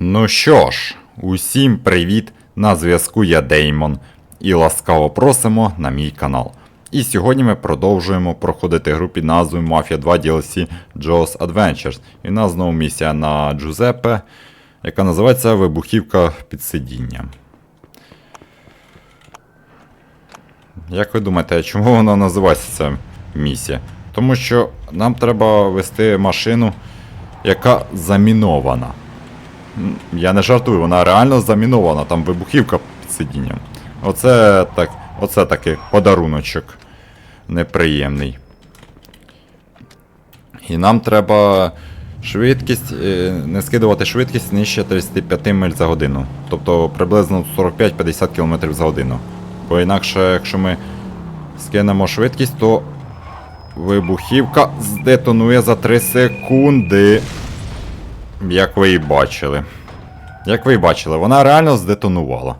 Ну що ж, усім привіт! На зв'язку я Деймон і ласкаво просимо на мій канал. І сьогодні ми продовжуємо проходити гру під назвою Mafia 2 DLC Jaws Adventures. І в нас знову місія на Джузеппе, яка називається Вибухівка під сидінням. Як ви думаєте, чому вона називається ця місія? Тому що нам треба вести машину, яка замінована. Я не жартую, вона реально замінована, там вибухівка під сидінням. Оце так, оце такий подаруночок неприємний. І нам треба швидкість, е, не скидувати швидкість нижче 35 миль за годину. Тобто приблизно 45-50 км за годину. Бо інакше, якщо ми скинемо швидкість, то вибухівка здетонує за 3 секунди. Як ви і бачили. Як ви і бачили, вона реально здетонувала.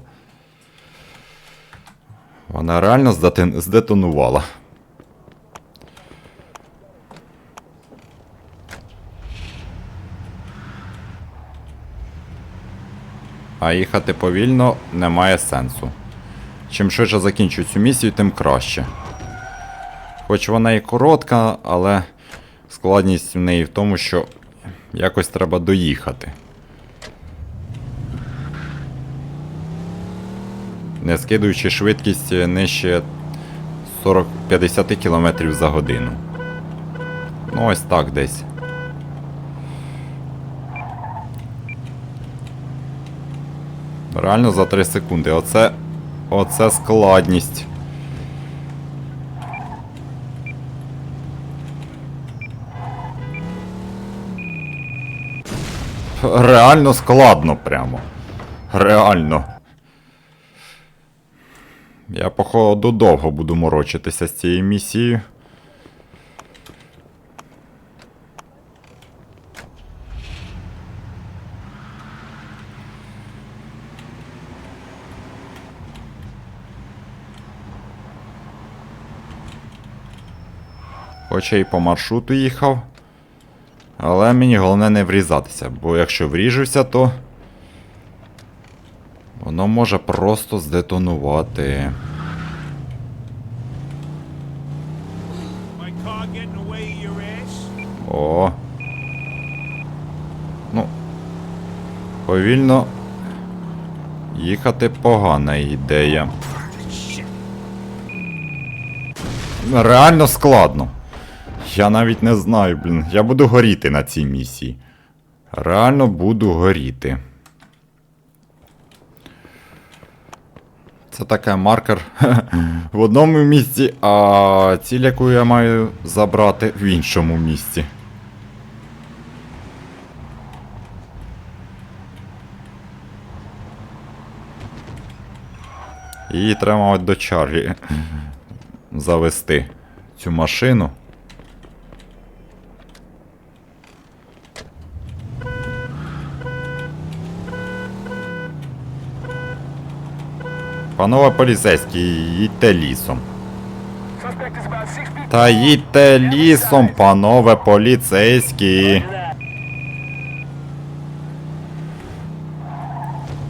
Вона реально здетон- здетонувала. А їхати повільно немає сенсу. Чим швидше закінчу цю місію, тим краще. Хоч вона і коротка, але складність в неї в тому, що якось треба доїхати. Не скидуючи швидкість нижче 40-50 км за годину. Ну, ось так десь. Реально за 3 секунди. Оце. Оце складність. Реально складно прямо. Реально. Я, походу, довго буду морочитися з цією місією. Хоч я і по маршруту їхав. Але мені головне не врізатися, бо якщо вріжуся, то. Воно може просто здетонувати. О. Ну. Повільно. Їхати погана ідея. Реально складно. Я навіть не знаю, блін. Я буду горіти на цій місії. Реально буду горіти. Це таке маркер в одному місці, а ціль, яку я маю забрати в іншому місці. Її треба до Чарлі завести цю машину. Панове поліцейські, їдьте лісом. Та їдьте лісом, панове поліцейські.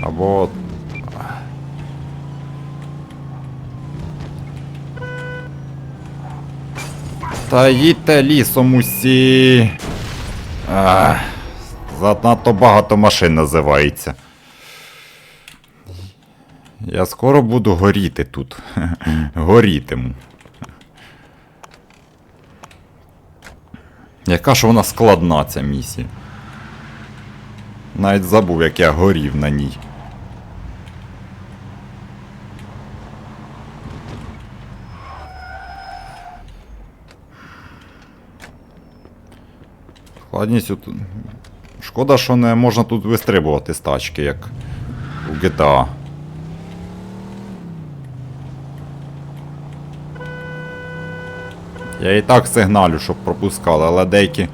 Або. Та їдьте лісом усі. Ах, занадто багато машин називається. Я скоро буду горіти тут. Горітиму. Яка ж вона складна ця місія. Навіть забув, як я горів на ній. Складність тут. Шкода, що не можна тут вистрибувати з тачки, як у GTA. Я і так сигналю, щоб пропускали, але деякі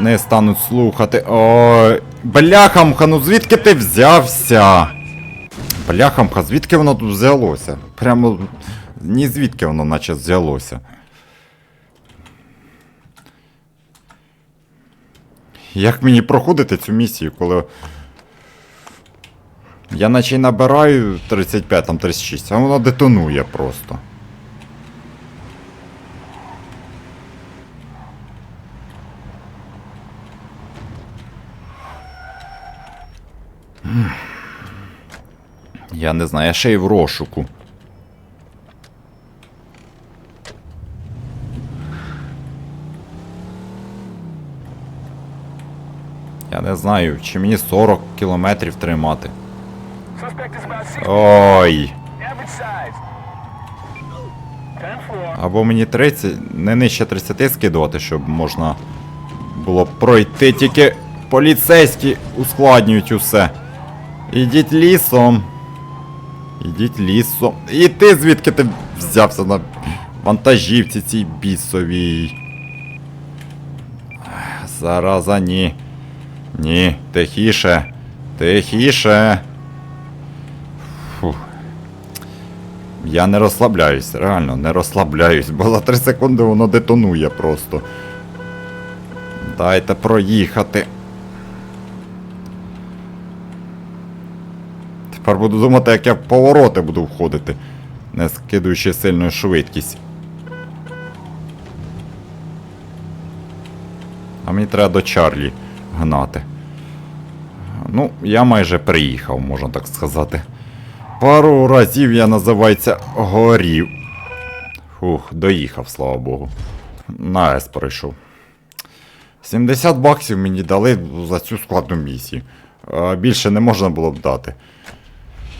не стануть слухати. Ой, бляхамха, ну звідки ти взявся? Бляхамха, звідки воно тут взялося? Прямо ні звідки воно наче взялося. Як мені проходити цю місію, коли. Я наче й набираю 35, там 36, а воно детонує просто. Я не знаю, я ще й в розшуку. Я не знаю, чи мені 40 кілометрів тримати. Ой. Або мені 30, не нижче 30 скидувати, щоб можна було пройти. Тільки поліцейські ускладнюють усе. Ідіть лісом. Ідіть лісом. І ти звідки ти взявся на вантажівці цій бісовій? Зараза, ні. Ні, тихіше. Тихіше. Фух. Я не розслабляюсь, реально, не розслабляюсь, бо за 3 секунди воно детонує просто. Дайте проїхати. Тепер буду думати, як я в повороти буду входити, не скидуючи сильну швидкість. А мені треба до Чарлі гнати. Ну, я майже приїхав, можна так сказати. Пару разів я, називається, горів. Фух, доїхав, слава Богу. На С пройшов. 70 баксів мені дали за цю складну місію. Більше не можна було б дати.